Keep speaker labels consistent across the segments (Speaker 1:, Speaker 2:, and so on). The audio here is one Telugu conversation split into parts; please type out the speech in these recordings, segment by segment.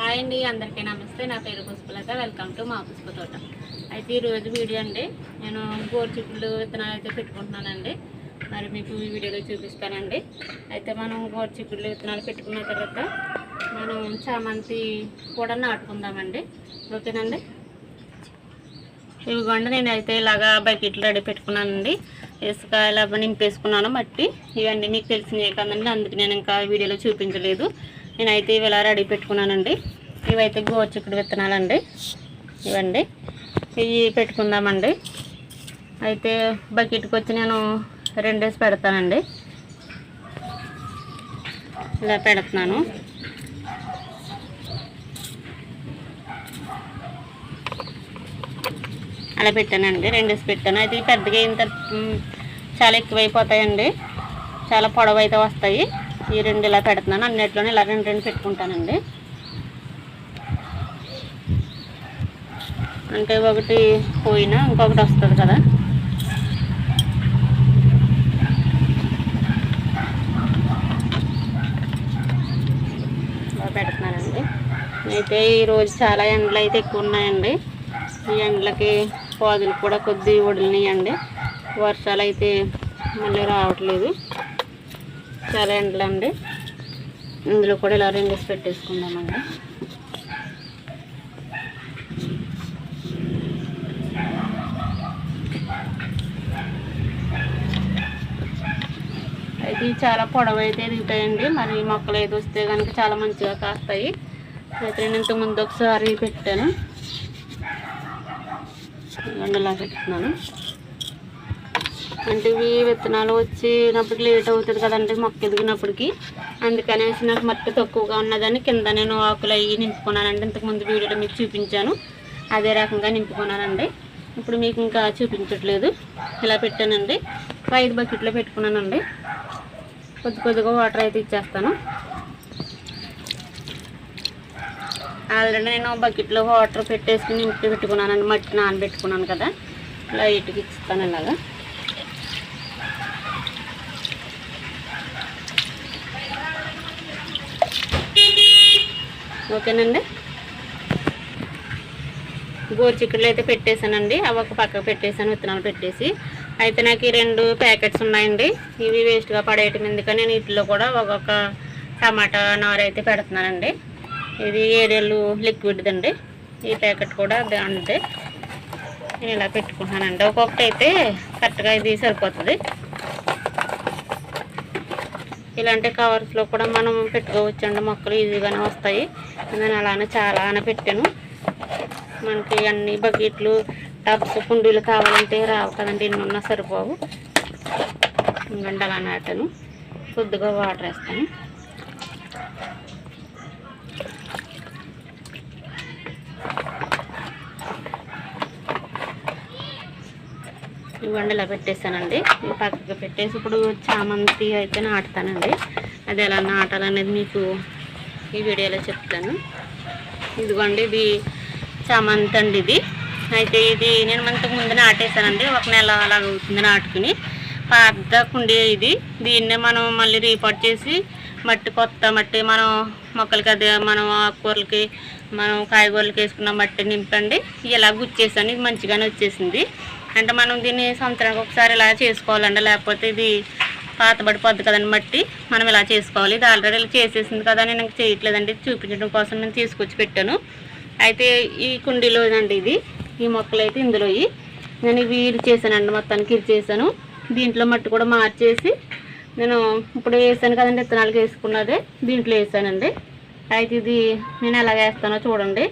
Speaker 1: హాయ్ అండి అందరికీ నమస్తే. నా పేరు పుష్పలత. వెల్కమ్ టు మా పుష్ప తోట. అయితే ఈరోజు వీడియో అండి. నేను గోరు చిక్కులు విత్తనాలు అయితే పెట్టుకుంటున్నానండి. మరి మీకు ఈ వీడియోలో చూపిస్తానండి. అయితే మనం గోరు చిక్కుడు విత్తనాలు పెట్టుకున్న తర్వాత మనం చామంతి కూడా నాటుకుందామండి. ఓకేనండి? ఇవిగోండి నేను అయితే ఇలాగా బకెట్లు రెడీ పెట్టుకున్నానండి. ఇసుక ఇలా నింపేసుకున్నాను మట్టి. ఇవన్నీ మీకు తెలిసినవి కదండి. అందుకు నేను ఇంకా వీడియోలో చూపించలేదు. నేనైతే ఇవి ఇలా రెడీ పెట్టుకున్నానండి. ఇవైతే గోచిక్కుడు విత్తనాలండి. ఇవండి. ఇవి పెట్టుకుందామండి. అయితే బకెట్కి వచ్చి నేను రెండేసి పెడతానండి. ఇలా పెడుతున్నాను. అలా పెట్టానండి. రెండేసి పెట్టాను. అయితే పెద్దగా అయిన తర్వాత చాలా ఎక్కువైపోతాయండి. చాలా పొడవు అయితే వస్తాయి. ఈ రెండు ఇలా పెడుతున్నాను. అన్నిట్లోనే ఇలా రెండు రెండు పెట్టుకుంటానండి. అంటే ఒకటి పోయినా ఇంకొకటి వస్తుంది కదా. పెడుతున్నానండి. అయితే ఈరోజు చాలా ఎండలు అయితే ఎక్కువ ఉన్నాయండి. ఈ ఎండలకి పాదులు కూడా కొద్ది వడిలినాయండి. వర్షాలు అయితే మళ్ళీ రావట్లేదు. చాలా ఎండలండి ఇందులో కూడా ఇలా రెండేసి పెట్టేసుకుందామండి. అయితే చాలా పొడవు అయితే ఎదుగుతాయండి మరి ఈ మొక్కలు ఏది వస్తే కనుక చాలా మంచిగా కాస్తాయి. అయితే నేను ఇంతకు ముందు ఒకసారి పెట్టాను. ఇలా పెట్టుకున్నాను. అంటే ఇవి విత్తనాలు వచ్చినప్పటికి లేట్ అవుతుంది కదండి మొక్క ఎదిగినప్పటికి. అందుకనేసి నాకు మట్టి తక్కువగా ఉన్నదని కింద నేను ఆకులు అవి నింపుకున్నానండి. ఇంతకుముందు వీడియోలో మీకు చూపించాను. అదే రకంగా నింపుకున్నానండి. ఇప్పుడు మీకు ఇంకా చూపించట్లేదు. ఇలా పెట్టానండి. ఐదు బకెట్లో పెట్టుకున్నానండి. కొద్ది కొద్దిగా వాటర్ అయితే ఇచ్చేస్తాను. ఆల్రెడీ నేను బకెట్లో వాటర్ పెట్టేసుకుని నింపి పెట్టుకున్నానండి. మట్టి నానబెట్టుకున్నాను కదా. లైట్గా ఇస్తాను ఇలాగా. ఓకేనండి? గోరుచిక్కుడులు అయితే పెట్టేశానండి. అవి ఒక పక్కకు పెట్టేశాను విత్తనాలు పెట్టేసి. అయితే నాకు ఈ రెండు ప్యాకెట్స్ ఉన్నాయండి. ఇవి వేస్ట్గా పడేయటం ఎందుకని నేను వీటిలో కూడా ఒక్కొక్క టమాటా నార అయితే పెడుతున్నానండి. ఇది ఏరియలు లిక్విడ్ది అండి ఈ ప్యాకెట్ కూడా అంతే నేను ఇలా పెట్టుకుంటున్నానండి. ఒక్కొక్కటి అయితే కరెక్ట్గా ఇది సరిపోతుంది. ఇలాంటి కవర్స్లో కూడా మనం పెట్టుకోవచ్చండి. మొక్కలు ఈజీగానే వస్తాయి. నేను అలానే చాలానే పెట్టాను. మనకి అన్ని బకెట్లు టబ్స్ కుండీలు కావాలంటే రావు కదండి. ఎన్ని ఉన్నా సరిపోవు. ఇంకండి అలా నాటాను. కొద్దిగా వాటర్ వేస్తాను. ఇవ్వండి ఇలా పెట్టేస్తానండి. పక్కకు పెట్టేసి ఇప్పుడు చామంతి అయితే నాటుతానండి. అది ఎలా నాటాలనేది మీకు ఈ వీడియోలో చెప్తాను. ఇదిగోండి ఇది చామంతి అండి ఇది. అయితే ఇది నేను మనకు ముందు నాటేసానండి ఒక నెల అలాగ అవుతుంది నాటుకుని. పెద్ద కుండీ ఇది. దీన్నే మనం మళ్ళీ రీపాట్ చేసి మట్టి కొత్త మట్టి మనం మొక్కలకి అదే మనం ఆకుకూరలకి మనం కాయగూరలకి వేసుకున్న మట్టి నింపండి. ఇలా గుచ్చేసాను. ఇది మంచిగానే వచ్చేసింది. అంటే మనం దీన్ని సంవత్సరానికి ఒకసారి ఇలా చేసుకోవాలండి. లేకపోతే ఇది పాతబడిపోద్ది కదండి మట్టి. మనం ఇలా చేసుకోవాలి. ఇది ఆల్రెడీ ఇలా చేసేసింది కదా నేను ఇంక చేయట్లేదండి చూపించడం కోసం నేను తీసుకొచ్చి పెట్టాను. అయితే ఈ కుండీలోనండి ఇది. ఈ మొక్కలు అయితే ఇందులో నేను ఇవి ఇది చేశానండి మొత్తానికి. ఇది చేశాను. దీంట్లో మట్టి కూడా మార్చేసి నేను ఇప్పుడు వేసాను కదండి. విత్తనాలకు వేసుకున్నదే దీంట్లో వేసానండి. అయితే ఇది నేను ఎలా వేస్తానో చూడండి.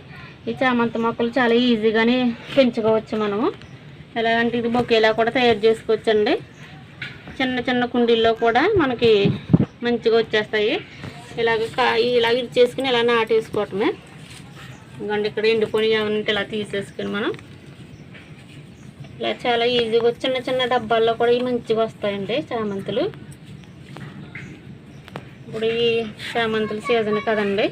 Speaker 1: ఈ చామంతి మొక్కలు చాలా ఈజీగానే పెంచుకోవచ్చు మనము. ఎలాగంటే ఇది బొకేలా కూడా తయారు చేసుకోవచ్చండి. చిన్న చిన్న కుండీల్లో కూడా మనకి మంచిగా వచ్చేస్తాయి. ఇలాగ కా ఇలాగ ఇది చేసుకుని ఇలా నాటేసుకోవటమే. ఇంకండి ఇక్కడ ఎండిపోయి ఏమంటే ఇలా తీసేసుకుని మనం. ఇలా చాలా ఈజీగా చిన్న చిన్న డబ్బాల్లో కూడా ఇవి మంచిగా వస్తాయండి చామంతులు. ఇప్పుడు ఈ చామంతుల సీజన్ కదండి.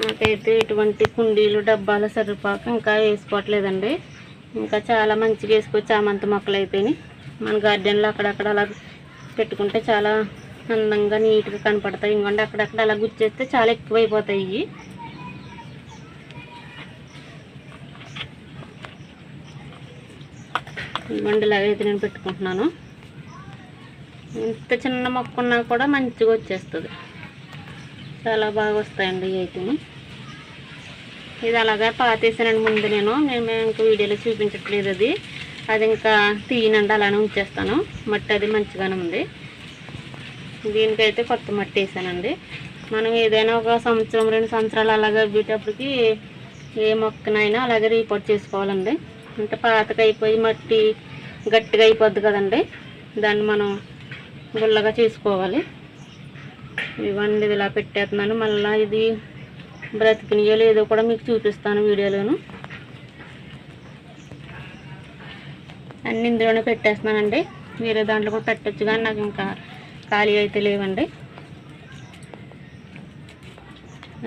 Speaker 1: నాకైతే ఇటువంటి కుండీలు డబ్బాలు సరిపాక ఇంకా వేసుకోవట్లేదండి. ఇంకా చాలా మంచిగా వేసుకోవచ్చు చామంతి మొక్కలు అయిపోయినాయి మన గార్డెన్లో అక్కడక్కడ అలా పెట్టుకుంటే చాలా అందంగా నీట్గా కనపడతాయి. ఇంకోండి అక్కడక్కడ అలా గుచ్చేస్తే చాలా ఎక్కువైపోతాయి ఇవ్వండి ఇలాగైతే నేను పెట్టుకుంటున్నాను. ఇంత చిన్న మొక్క ఉన్నా కూడా మంచిగా వచ్చేస్తుంది. చాలా బాగా వస్తాయండి అయితే. ఇది అలాగే పాతేసానండి ముందు నేను. నేను ఇంకా వీడియోలో చూపించట్లేదు అది. అది ఇంకా తీయనండి అలానే ఉంచేస్తాను. మట్టి అది మంచిగానే ఉంది. దీనికైతే కొత్త మట్టి వేసానండి. మనం ఏదైనా ఒక సంవత్సరం రెండు సంవత్సరాలు అలాగే అవ్వేటప్పటికి ఏ మొక్కనైనా అలాగే రీపోర్ట్ చేసుకోవాలండి. అంటే పాతగా అయిపోయి మట్టి గట్టిగా అయిపోద్ది కదండి. దాన్ని మనం గుల్లగా చేసుకోవాలి. ఇవన్నీ ఇలా పెట్టేస్తున్నాను. మళ్ళీ ఇది బ్రతికినాయో లేదో కూడా మీకు చూపిస్తాను వీడియోలోను. అన్ని ఇందులోనే పెట్టేస్తున్నానండి. వేరే దాంట్లో కూడా పెట్టచ్చు కానీ నాకు ఇంకా ఖాళీ అయితే లేవండి.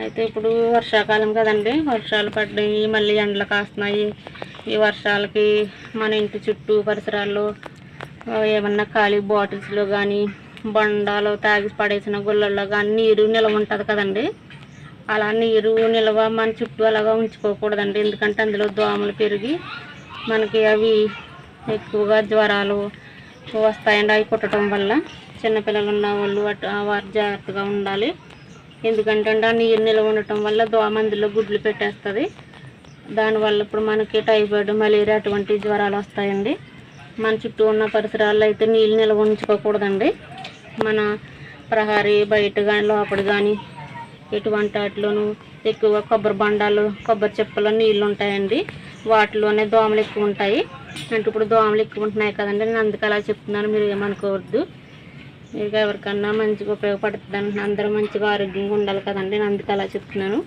Speaker 1: అయితే ఇప్పుడు వర్షాకాలం కదండి. వర్షాలు పడ్డాయి మళ్ళీ ఎండలు కాస్తున్నాయి. ఈ వర్షాలకి మన ఇంటి చుట్టూ పరిసరాల్లో ఏమన్నా ఖాళీ బాటిల్స్లో కానీ బండాలు తాగి పడేసిన గుళ్ళల్లో కానీ నీరు నిల్వ ఉంటుంది కదండి. అలా నీరు నిల్వ మన చుట్టూ అలాగా ఉంచుకోకూడదండి. ఎందుకంటే అందులో దోమలు పెరిగి మనకి అవి ఎక్కువగా జ్వరాలు వస్తాయండి. అవి కుట్టడం వల్ల చిన్నపిల్లలు ఉన్న వాళ్ళు అటు వారు జాగ్రత్తగా ఉండాలి. ఎందుకంటే అండి ఆ నీరు నిల్వ ఉండటం వల్ల దోమ అందులో గుడ్లు పెట్టేస్తుంది. దానివల్ల ఇప్పుడు మనకి టైఫాయిడ్ మలేరియా అటువంటి జ్వరాలు వస్తాయండి. మన చుట్టూ ఉన్న పరిసరాల్లో అయితే నీళ్ళు నిల్వ ఉంచుకోకూడదండి. మన ప్రహారీ బయట కానీ లోపల కానీ ఎటువంటి వాటిలోనూ ఎక్కువ కొబ్బరి బండాలు కొబ్బరి చెప్పులో నీళ్ళు ఉంటాయండి. వాటిలోనే దోమలు ఎక్కువ ఉంటాయి. అంటే ఇప్పుడు దోమలు ఎక్కువ ఉంటున్నాయి కదండి. నేను అందుకు అలా చెప్తున్నాను. మీరు ఏమనుకోవద్దు. మీకు ఎవరికన్నా మంచిగా ఉపయోగపడుతుంది అందరూ మంచిగా ఆరోగ్యంగా ఉండాలి కదండి. నేను అందుకు అలా చెప్తున్నాను.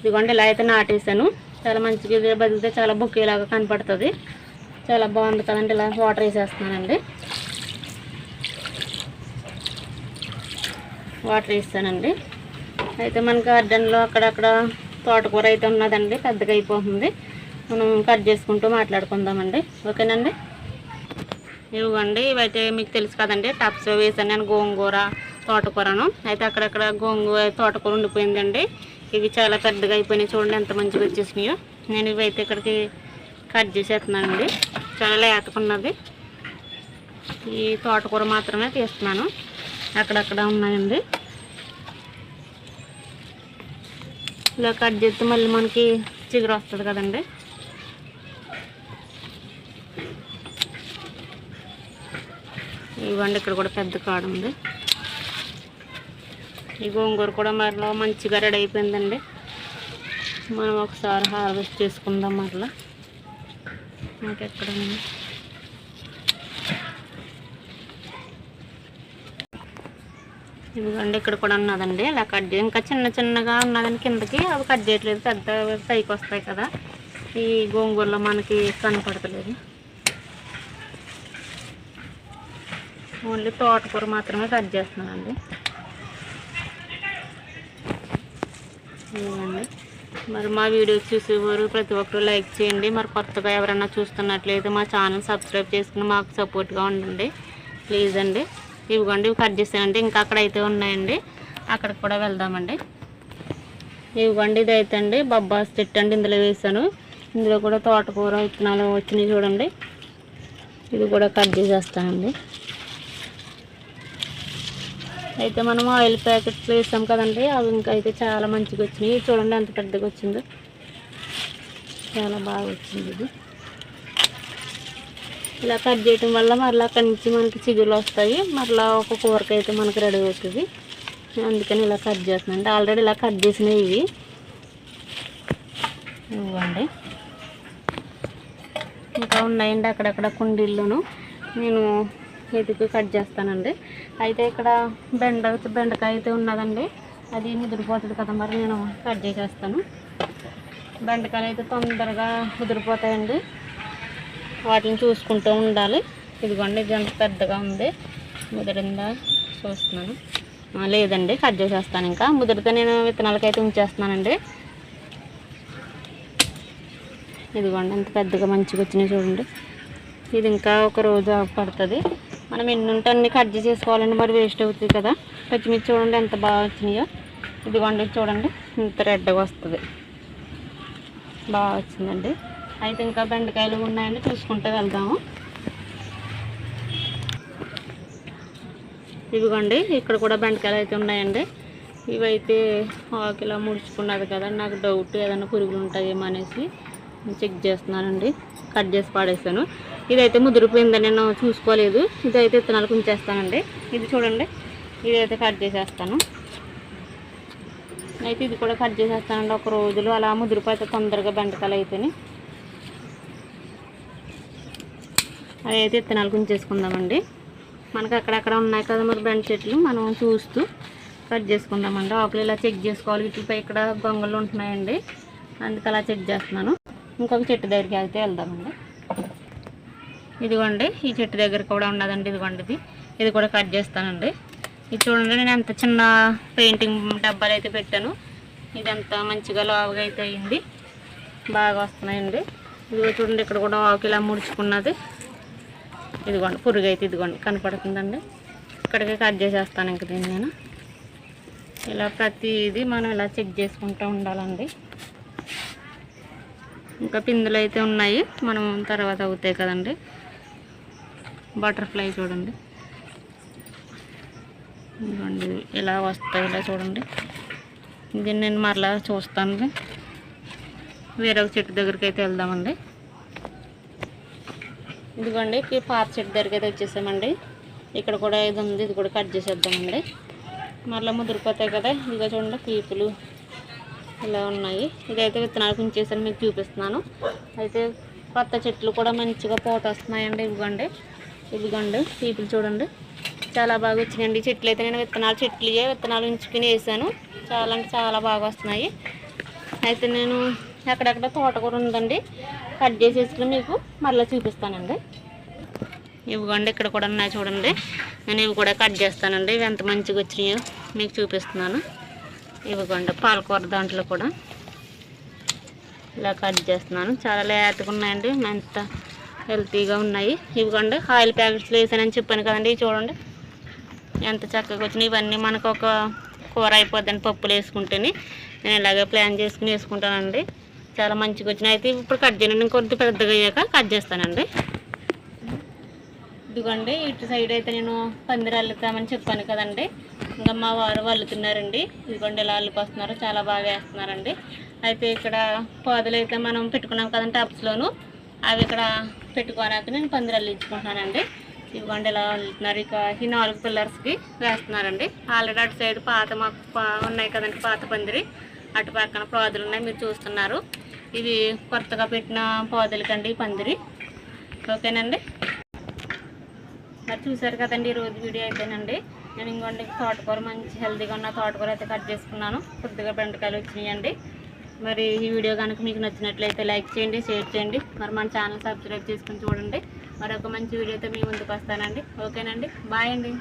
Speaker 1: ఇదిగోండి ఇలా అయితే నాటేసాను చాలా మంచిగా ఇది బదిలితే చాలా బొక్కేలాగా కనపడుతుంది. చాలా బాగుంది కదండి. ఇలా వాటర్ వేసేస్తున్నానండి. వాటర్ వేస్తానండి అయితే మన గార్డెన్లో అక్కడక్కడ తోటకూర అయితే ఉన్నదండి పెద్దగా అయిపోతుంది. మనం కట్ చేసుకుంటూ మాట్లాడుకుందామండి. ఓకేనండి? ఇవ్వండి ఇవైతే మీకు తెలుసు కదండి టప్స్ వేసాను నేను గోంగూర తోటకూరను. అయితే అక్కడక్కడ గోంగూర తోటకూర ఉండిపోయిందండి. ఇవి చాలా పెద్దగా అయిపోయినాయి చూడండి ఎంత మంచిగా వచ్చేసినాయో. నేను ఇవైతే ఇక్కడికి కట్ చేసేస్తున్నానండి. చాలా లేతకున్నది ఈ తోటకూర మాత్రమే తీస్తున్నాను. అక్కడక్కడ ఉన్నాయండి. ఇలా కట్ చేస్తే మళ్ళీ మనకి చిగురు వస్తుంది కదండి. ఇవ్వండి ఇక్కడ కూడా పెద్ద కాడ ఉంది. ఈ గోంగూర కూడా మరలా మంచిగా రెడీ అయిపోయిందండి. మనం ఒకసారి హార్వెస్ట్ చేసుకుందాం మరలా. ఇంకెక్కడ ఉంది? ఇదిగోండి ఇక్కడ కూడా ఉన్నదండి. అలా కట్ ఇంకా చిన్న చిన్నగా ఉన్నదని కిందకి అవి కట్ చేయట్లేదు. పెద్ద పైకి వస్తాయి కదా. ఈ గోంగూరలో మనకి కనపడతలేదు. ఓన్లీ తోటకూర మాత్రమే కట్ చేస్తున్నానండి. ఇదిగోండి. మరి మా వీడియోస్ చూసేవారు ప్రతి ఒక్కరు లైక్ చేయండి. మరి కొత్తగా ఎవరైనా చూస్తున్నట్లయితే మా ఛానల్ సబ్స్క్రైబ్ చేసుకుని మాకు సపోర్ట్గా ఉండండి. ప్లీజ్ అండి. ఇవిగోండి ఇవి కట్ చేసానండి ఇంకా అక్కడ అయితే ఉన్నాయండి. అక్కడికి కూడా వెళ్దామండి. ఇవిగోండి ఇది అయితే అండి. బొబ్బాస్ చెట్టు అండి ఇందులో వేసాను ఇందులో కూడా తోటకూర విత్తనాలు వచ్చినాయి చూడండి. ఇది కూడా కట్ చేసేస్తానండి. అయితే మనం ఆయిల్ ప్యాకెట్లు వేసాం కదండి. అవి ఇంకా అయితే చాలా మంచిగా వచ్చినాయి. చూడండి ఎంత పెద్దగా వచ్చిందో. చాలా బాగా వచ్చింది ఇది. ఇలా కట్ చేయటం వల్ల మరలా అక్కడి నుంచి మనకి చిగురులు వస్తాయి. మరలా ఒక కూరకి అయితే మనకి రెడీ అవుతుంది. అందుకని ఇలా కట్ చేస్తున్నాను. అంటే ఆల్రెడీ ఇలా కట్ చేసినవి ఇవి. ఇవ్వండి. ఇంకా ఉన్నాయండి అక్కడక్కడ కుండీల్లోనూ. నేను ఎదుగు కట్ చేస్తానండి. అయితే ఇక్కడ బెండ బెండకాయ అయితే ఉన్నదండి. అది ముదిరిపోతుంది కదా మరి నేను కట్ చేసేస్తాను. బెండకాయలు అయితే తొందరగా ముదిరిపోతాయండి. వాటిని చూసుకుంటూ ఉండాలి. ఇదిగోండి ఇది ఎంత పెద్దగా ఉంది. ముదిరిందా? చూస్తున్నాను. లేదండి కట్ చేసేస్తాను ఇంకా. ముదిరితే నేను విత్తనాలకైతే ఉంచేస్తున్నానండి. ఇదిగోండి ఎంత పెద్దగా మంచిగా వచ్చినాయి చూడండి. ఇది ఇంకా ఒక రోజు పడుతుంది. మనం ఎన్ని ఉంటే అన్ని కట్ చేసుకోవాలండి మరి వేస్ట్ అవుతుంది కదా. పచ్చిమిర్చి చూడండి ఎంత బాగా వచ్చినాయో. ఇదిగోండి చూడండి ఇంత రెడ్గా వస్తుంది. బాగా వచ్చిందండి. అయితే ఇంకా బెండకాయలు ఉన్నాయని చూసుకుంటూ వెళ్దాము. ఇదిగోండి ఇక్కడ కూడా బెండకాయలు అయితే ఉన్నాయండి. ఇవైతే ఆకిలా ముడుచుకున్నది కదా నాకు డౌట్ ఏదైనా పురుగులు ఉంటాయేమో అనేసి చెక్ చేస్తున్నానండి. కట్ చేసి పాడేసాను ఇదైతే ముదిరిపోయిందని నేను చూసుకోలేదు. ఇదైతే విత్తనాలకు ఉంచేస్తానండి. ఇది చూడండి ఇదైతే కట్ చేసేస్తాను. అయితే ఇది కూడా కట్ చేసేస్తానండి. ఒక రోజులో అలా ముదిరిపోతే తొందరగా బెండకాయలు అయితేనే. అవి అయితే విత్తనాలు గుంచేసుకుందామండి మనకు అక్కడక్కడ ఉన్నాయి కదా మరి బెండ చెట్లు మనం చూస్తూ కట్ చేసుకుందామండి. ఆకులు ఇలా చెక్ చేసుకోవాలి. వీటిపై ఇక్కడ గొంగళ్ళు ఉంటున్నాయండి. అందుకు అలా చెక్ చేస్తున్నాను. ఇంకొక చెట్టు దగ్గరికి వెళ్తే వెళ్దామండి. ఇదిగోండి ఈ చెట్టు దగ్గర కూడా ఉన్నదండి. ఇదిగోండి ఇది. ఇది కూడా కట్ చేస్తానండి. ఇది చూడండి నేను ఎంత చిన్న పెయింటింగ్ డబ్బాలు అయితే పెట్టాను. ఇదంతా మంచిగా లావుగా అయితే అయింది. బాగా వస్తున్నాయండి. ఇదిగో చూడండి ఇక్కడ కూడా ఆకు ఇలా ముడుచుకున్నది. ఇదిగోండి పురుగు అయితే ఇదిగోండి కనపడుతుందండి. ఇక్కడికి కట్ చేసేస్తాను ఇంక దీన్ని నేను. ఇలా ప్రతిదీ మనం ఇలా చెక్ చేసుకుంటూ ఉండాలండి. ఇంకా పిందులు అయితే ఉన్నాయి మనం తర్వాత అవుతాయి కదండి. బటర్ఫ్లై చూడండి. ఇదిగోండి ఇలా వస్తాయి ఇలా చూడండి. దీన్ని నేను మరలా చూస్తాను. వేరొక చెట్టు దగ్గరికి అయితే వెళ్దామండి. ఇదిగోండి ఈ పాత చెట్టు దగ్గరికి అయితే వచ్చేసామండి. ఇక్కడ కూడా ఇది ఉంది ఇది కూడా కట్ చేసేద్దామండి. మరలా ముదిరిపోతాయి కదా ఇదిగో చూడండి పీపులు ఇలా ఉన్నాయి. ఇదైతే విత్తనాలు ఉంచేసాను మీకు చూపిస్తున్నాను. అయితే కొత్త చెట్లు కూడా మంచిగా పోత వస్తున్నాయండి ఇదిగోండి. ఇదిగోండి పీపులు చూడండి. చాలా బాగా వచ్చినాయండి చెట్లు అయితే. నేను విత్తనాలు చెట్లు విత్తనాలు ఉంచుకుని వేసాను. చాలా అంటే చాలా బాగా వస్తున్నాయి. అయితే నేను ఎక్కడెక్కడ తోటకూర ఉందండి. కట్ చేసేసుకుని మీకు మళ్ళీ చూపిస్తానండి. ఇవిగోండి ఇక్కడ కూడా ఉన్నాయి చూడండి. నేను ఇవి కూడా కట్ చేస్తానండి. ఇవి ఎంత మంచిగా వచ్చినాయో మీకు చూపిస్తున్నాను. ఇవిగోండి పాలకూర దాంట్లో కూడా ఇలా కట్ చేస్తున్నాను. చాలా లేతగా ఉన్నాయండి ఎంత హెల్తీగా ఉన్నాయి. ఇవిగోండి ఆయిల్ ప్యాకెట్స్లో వేసానని చెప్పాను కదండి ఇవి చూడండి. ఎంత చక్కగా వచ్చినాయి. ఇవన్నీ మనకు ఒక కూర అయిపోద్దని పప్పులు వేసుకుంటేనే నేను ఇలాగే ప్లాన్ చేసుకుని వేసుకుంటానండి. చాలా మంచిగా వచ్చినాయి. అయితే ఇప్పుడు కట్ చేయను. కొద్ది పెద్దగా అయ్యాక కట్ చేస్తానండి. ఇదిగోండి ఇటు సైడ్ అయితే నేను పందిరి అల్లుతామని చెప్పాను కదండి. ఇంకా మా వారు అల్లుతున్నారండి. ఇదిగోండి ఇలా అల్లుకొస్తున్నారు చాలా బాగా వేస్తున్నారండి. అయితే ఇక్కడ పాదులు అయితే మనం పెట్టుకున్నాం కదండి టబ్స్లోను అవి ఇక్కడ పెట్టుకోనాక నేను పందిరి అల్లించుకుంటున్నానండి. ఇదిగోండి ఇలా అల్లుతున్నారు. ఇక ఈ నాలుగు పిల్లర్స్కి వేస్తున్నారండి. ఆల్రెడీ అటు సైడ్ పాత మాకు ఉన్నాయి కదండి పాత పందిరి. అటు పక్కన పాదులు ఉన్నాయి మీరు చూస్తున్నారు. ఇవి కొత్తగా పెట్టిన పాదులకండి పందిరి. ఓకేనండి? మరి చూసారు కదండి ఈరోజు వీడియో అయితేనండి. నేను ఇంకోండి తోటకూర మంచి హెల్తీగా ఉన్న తోటకూర అయితే కట్ చేసుకున్నాను. కొద్దిగా బెండకాయలు వచ్చినాయండి. మరి ఈ వీడియో కనుక మీకు నచ్చినట్లయితే లైక్ చేయండి షేర్ చేయండి. మరి మన ఛానల్ సబ్స్క్రైబ్ చేసుకుని చూడండి. మరొక మంచి వీడియోతో మీ ముందుకు వస్తానండి. ఓకేనండి? బాయ్ అండి.